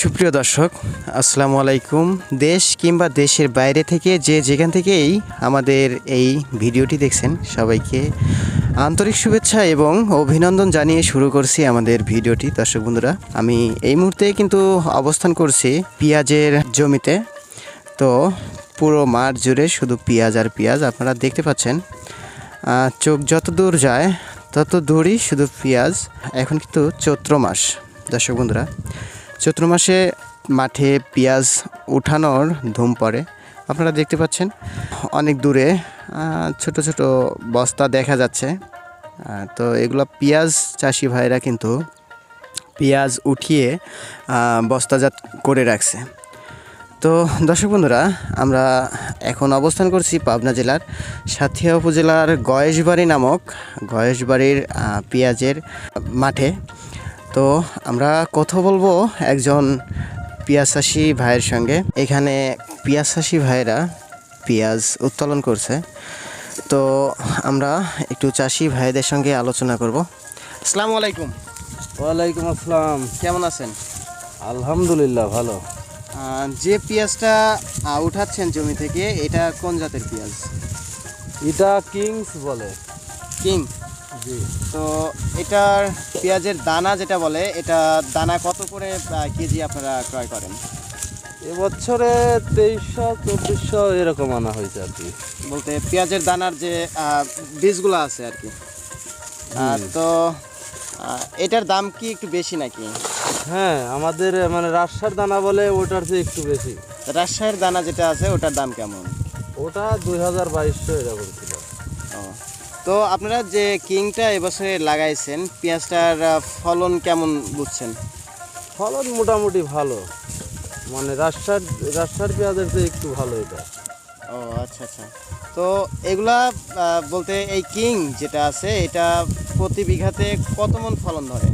সুপ্রিয় দর্শক, আসসালামু আলাইকুম। দেশ কিংবা দেশের বাইরে থেকে যে যেখান থেকেই আমাদের এই ভিডিওটি দেখছেন, সবাইকে আন্তরিক শুভেচ্ছা এবং অভিনন্দন জানিয়ে শুরু করছি আমাদের ভিডিওটি। দর্শক বন্ধুরা, আমি এই মুহূর্তে কিন্তু অবস্থান করছি পেঁয়াজের জমিতে। তো পুরো মাঠ জুড়ে শুধু পেঁয়াজ আর পেঁয়াজ আপনারা দেখতে পাচ্ছেন। চোখ যত দূর যায়, তত দূরই শুধু পেঁয়াজ। এখন কিন্তু চৈত্র মাস। দর্শক বন্ধুরা চৈত্র মাসে মাঠে পেঁয়াজ উঠানোর ধুম পড়ে। আপনারা দেখতে পাচ্ছেন, অনেক দূরে ছোট ছোট বস্তা দেখা যাচ্ছে। তো এগুলো পেঁয়াজ চাষি ভাইরা কিন্তু পেঁয়াজ উঠিয়ে বস্তাজাত করে রাখছে। তো দর্শক বন্ধুরা, আমরা এখন অবস্থান করছি পাবনা জেলার সাথিয়া উপজেলার গয়েশবাড়ি নামক, গয়েশবাড়ির পেঁয়াজের মাঠে। তো আমরা কথা বলব একজন পেঁয়াজ চাষি ভাইয়ের সঙ্গে। এখানে পেঁয়াজ চাষি ভাইয়েরা পেঁয়াজ উত্তোলন করছে। তো আমরা একটু চাষি ভাইদের সঙ্গে আলোচনা করব। আসসালামু আলাইকুম। ওয়ালাইকুম আসসালাম। কেমন আছেন? আলহামদুলিল্লাহ ভালো। যে পেঁয়াজটা উঠাচ্ছেন জমি থেকে এটা কোন জাতের পেঁয়াজ? এটা কিংস বলে। কিং। জি। তো এটার পেঁয়াজের দানা যেটা বলে এটা দানা কত করে কেজি আপনারা ক্রয় করেন? এবছরে তেইশশো চব্বিশশো এরকম আনা হয়েছে আর কি। বলতে পেঁয়াজের দানার যে বীজগুলো আছে আর কি। তো এটার দাম কি একটু বেশি নাকি? হ্যাঁ আমাদের মানে রাজশার দানা বলে ওটার চেয়ে একটু বেশি। রাজশাহীর দানা যেটা আছে ওটার দাম কেমন? ওটা দুই হাজার বাইশশো এরকম ছিল। ও তো আপনারা যে কিংটা এবছরে লাগাইছেন পেঁয়াজটার ফলন কেমন বুঝছেন? ফলন মোটামুটি ভালো। মানে রাজশার রাস্তার পেঁয়াজের চেয়ে একটু ভালো এটা। ও আচ্ছা আচ্ছা। তো এগুলা বলতে এই কিং যেটা আছে এটা প্রতি বিঘাতে কত মন ফলন ধরে?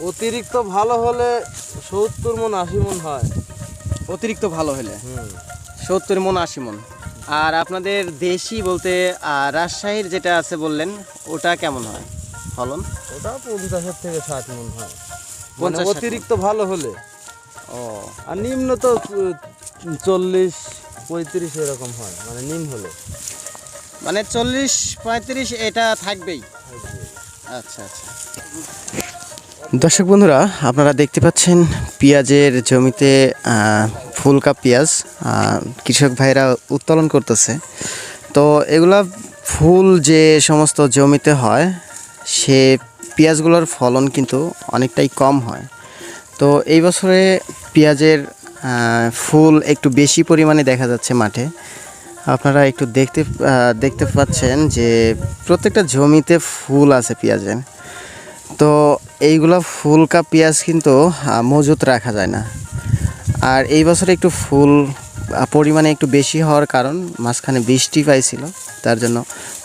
অতিরিক্ত ভালো হলে সত্তর মন আশি মন হয়। অতিরিক্ত ভালো হলে? হুম। সত্তর মন আশি মন। আর আপনাদের দেশি বলতে রাজশাহীর যেটা আছে বললেন ওটা কেমন হয়? ফলন? ওটা পঞ্চাশের থেকে ষাট মন হয়। মানে পঞ্চাশ, অতিরিক্ত ভালো হলে। ও। আর নিম্ন তো চল্লিশ পঁয়ত্রিশ এরকম হয় মানে নিম হলে। মানে চল্লিশ পঁয়ত্রিশ এটা থাকবেই। আচ্ছা আচ্ছা। দর্শক বন্ধুরা আপনারা দেখতে পাচ্ছেন পেঁয়াজের জমিতে ফুলকা পেঁয়াজ কৃষক ভাইরা উত্তোলন করতেছে। তো এগুলা ফুল যে সমস্ত জমিতে হয়, সে পেঁয়াজগুলোর ফলন কিন্তু অনেকটাই কম হয়। তো এই বছরে পেঁয়াজের ফুল একটু বেশি পরিমাণে দেখা যাচ্ছে মাঠে। আপনারা একটু দেখতে দেখতে পাচ্ছেন যে প্রত্যেকটা জমিতে ফুল আছে পেঁয়াজের। তো এইগুলো ফুলকা পেঁয়াজ কিন্তু মজুত রাখা যায় না। আর এই বছর একটু ফুল পরিমাণে একটু বেশি হওয়ার কারণ মাঝখানে বৃষ্টি পাইছিল, তার জন্য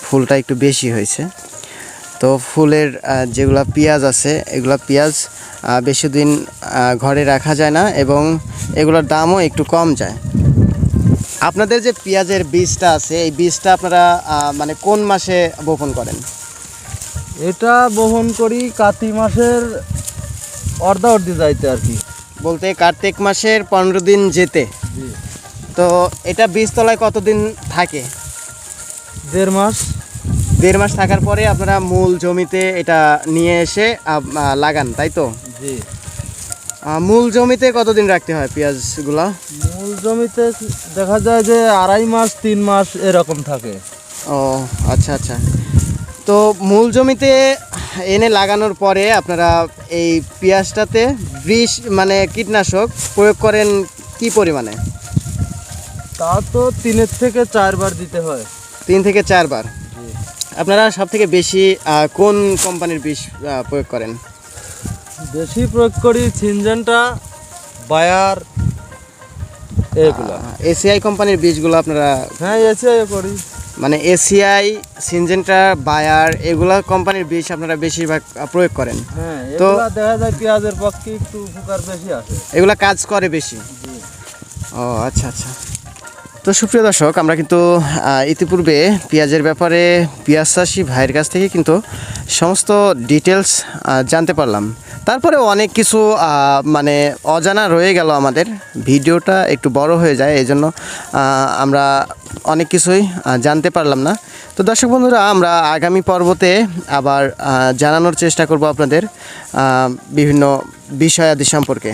ফুলটা একটু বেশি হয়েছে। তো ফুলের যেগুলা পেঁয়াজ আছে, এগুলো পেঁয়াজ বেশি দিন ঘরে রাখা যায় না এবং এগুলোর দামও একটু কম যায়। আপনাদের যে পেঁয়াজের বীজটা আছে, এই বীজটা আপনারা মানে কোন মাসে বপন করেন? এটা বহন করি কাতি মাসের অর্ধা অর্ধি যাইতে আর কি। বলতে কার্তিক মাসের পনেরো দিন যেতে। তো এটা বীজতলায় কতদিন থাকে? দেড় মাস। দেড় মাস থাকার পরে আপনারা মূল জমিতে এটা নিয়ে এসে লাগান তাই তো? জি। মূল জমিতে কতদিন রাখতে হয় পেঁয়াজগুলা? মূল জমিতে দেখা যায় যে আড়াই মাস তিন মাস এরকম থাকে। ও আচ্ছা আচ্ছা। তো মূল জমিতে এনে লাগানোর পরে আপনারা এই পেঁয়াজটাতে বিষ মানে কীটনাশক প্রয়োগ করেন কি পরিমাণে? তা তো তিনের থেকে চারবার দিতে হয়। তিন থেকে চারবার? আপনারা সব থেকে বেশি কোন কোম্পানির বিষ প্রয়োগ করেন? বেশি প্রয়োগ করি সিনজেনটা বায়ার এগুলা। এসিআই কোম্পানির বীজগুলো আপনারা হ্যাঁ এসিআই করি। মানে এসিআই সিনজেন্টা বায়ার এগুলা কোম্পানির বীজ আপনারা বেশিরভাগ প্রয়োগ করেন। হ্যাঁ তো- দেখা যায় পেঁয়াজের পক্ষে একটু উপকার বেশি আছে এগুলা কাজ করে বেশি? ও আচ্ছা আচ্ছা। তো সুপ্রিয় দর্শক, আমরা কিন্তু ইতিপূর্বে পেঁয়াজের ব্যাপারে পেঁয়াজ চাষি ভাইয়ের কাছ থেকে কিন্তু সমস্ত ডিটেলস জানতে পারলাম। তারপরে অনেক কিছু মানে অজানা রয়ে গেল আমাদের। ভিডিওটা একটু বড় হয়ে যায়, এই জন্য আমরা অনেক কিছুই জানতে পারলাম না। তো দর্শক বন্ধুরা, আমরা আগামী পর্বতে আবার জানানোর চেষ্টা করব আপনাদের বিভিন্ন বিষয়াদি সম্পর্কে।